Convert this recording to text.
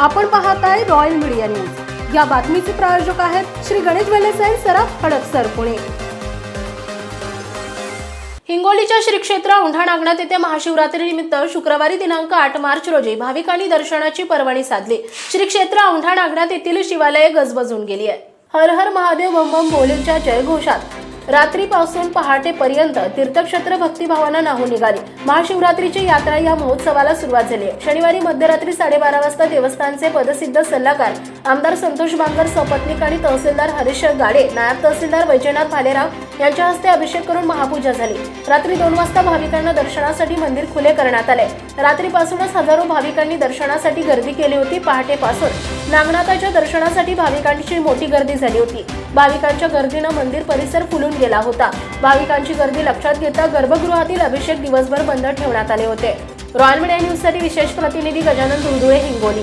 आपण पाहत आहे रॉयल मीडिया न्यूज या बातमीचे प्रायोजक आहेत श्री गणेश वेलेसाई सराफ हडपसर पुणे. हिंगोलीच्या श्री क्षेत्र औंढा नागनाथ येथे महाशिवरात्री निमित्त शुक्रवारी दिनांक आठ मार्च रोजी भाविकांनी दर्शनाची पर्वणी साधली. श्री क्षेत्र औंढा नागनाथ येथील शिवालय गजबजून गेली आहे. हर हर महादेव बम बम बोलेच्या जयघोषात रात्रीपासून पहाटेपर्यंत तीर्थक्षेत्र भक्तिभावानं नाहून निघाली. महाशिवरात्रीची यात्रा या महोत्सवाला सुरुवात झाली. शनिवारी मध्यरात्री साडेबारा वाजता देवस्थानचे पदसिद्ध सल्लागार आमदार संतोष बांगर सपत्नीक आणि तहसीलदार हरीश गाडे नायब तहसीलदार वैजनाथ भालेराव यांच्या हस्ते अभिषेक करून महापूजा झाली. रात्री दोन वाजता भाविकांना दर्शनासाठी मंदिर खुले करण्यात आले. रात्रीपासूनच हजारो भाविकांनी दर्शनासाठी गर्दी केली होती पहाटेपासून. नागनाथाच्या दर्शनासाठी भाविकांची मोठी गर्दी झाली होती. भाविकांच्या गर्दीनं मंदिर परिसर फुलून गेला होता. भाविकांची गर्दी लक्षात घेता गर्भगृहातील अभिषेक दिवसभर बंद ठेवण्यात आले होते. रॉयल मीडिया न्यूजसाठी विशेष प्रतिनिधी गजानन दुर्दुळे हिंगोली.